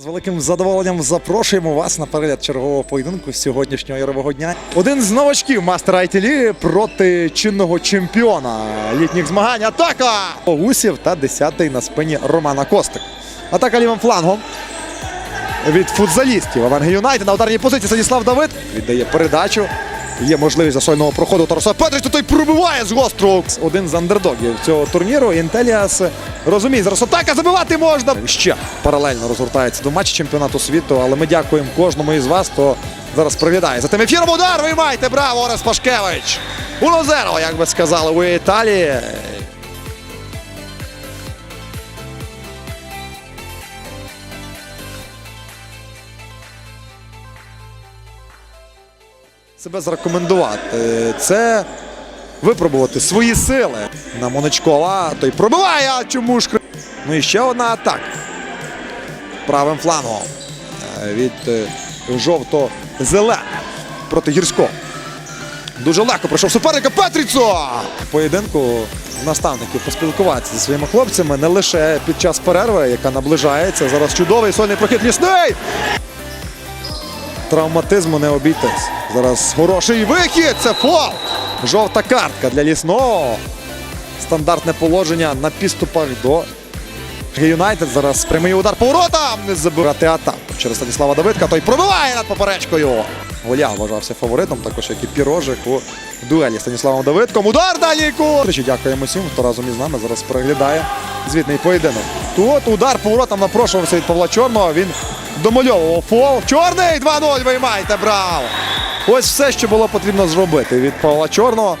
З великим задоволенням запрошуємо вас на перегляд чергового поєдинку сьогоднішнього ярового дня. Один з новачків мастера Айтілі проти чинного чемпіона літніх змагань. Атака! Гусів та 10-й на спині Романа Костик. Атака лівим флангом від футзалістів. Аванги Юнайтед на ударній позиції Станіслав Давид віддає передачу. Є можливість засольного проходу Тараса то той пробиває з гострого. Один з андердогів цього турніру. Інтеліас розуміє, зараз атака забивати можна. Ще паралельно розгортається до матчу чемпіонату світу, але ми дякуємо кожному із вас, хто зараз приглядає. За тим ефіром удар виймайте, браво, Орес Пашкевич! 1-0, як би сказали, у Італії. Себе зарекомендувати. Це випробувати свої сили на Моничкова. Той пробиває, а чому ж? Ну і ще одна атака. Правим флангом е, від е, жовто-зелен проти гірського. Дуже легко пройшов суперника Петріцо! Поєдинку наставників поспілкуватися зі своїми хлопцями не лише під час перерви, яка наближається. Зараз чудовий сольний прохід лісний. Травматизму не обійтись. Зараз хороший вихід. Це фол. Жовта картка для лісного. Стандартне положення на підступах до Юнайтед. Зараз прямий удар по воротам. Не забирати атаку через Станіслава Давидка. Той пробиває над поперечкою. Голя вважався фаворитом, також як і Пірожик у дуелі Станіславом Давидком. Удар далі. Тричі дякуємо всім, хто разом із нами зараз переглядає звітний поєдинок. Тут удар по воротам напрошувався від Павла Чорного. Він домальовував фол. Чорний 2-0 виймайте, браво! Ось все, що було потрібно зробити від Павла Чорного.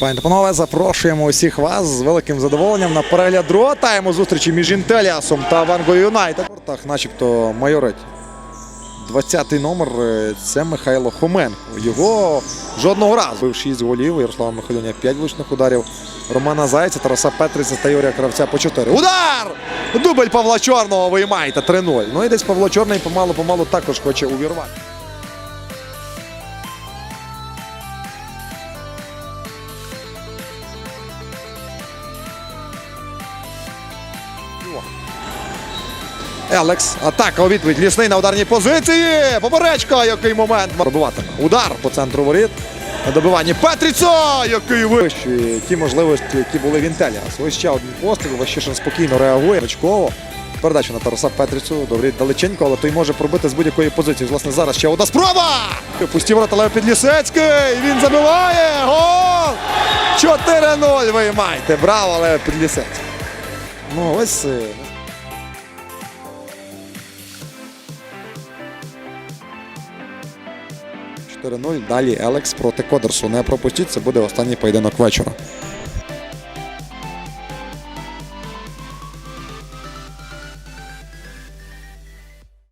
Пані та панове, запрошуємо усіх вас з великим задоволенням на перегляд другого тайму зустрічі між Інтеліасом та Ванго Юнайтед. Начебто майорить 20-й номер е, це Михайло Хоменко. Його жодного разу бив 6 голів. Ярослава Михайлюня 5 влучних ударів. Романа Зайця, Тараса Петриця та Юрія Кравця по 4. Удар! Дубль Павла Чорного виймаєте 3-0. Ну і десь Павло Чорний помалу-помалу також хоче увірвати. Елекс. Атака у відповідь. Лісний на ударній позиції. Поперечка. Який момент. Пробиватиме. Удар по центру воріт. На добиванні Петріцо, який вищує ті можливості, які були в Інтеліас. Ось ще один постріл. Ващишин спокійно реагує. Ричково. Передача на Тараса Петрицю. Добрі далеченько, але той може пробити з будь-якої позиції. Власне, зараз ще одна спроба. Пусті ворота Підлісецький. Він забиває. Гол! 4-0 виймайте. Браво, Лев Підлісецький. Ну, ось. е, 4-0. Далі Елекс проти Кодерсу. Не пропустіть, це буде останній поєдинок вечора.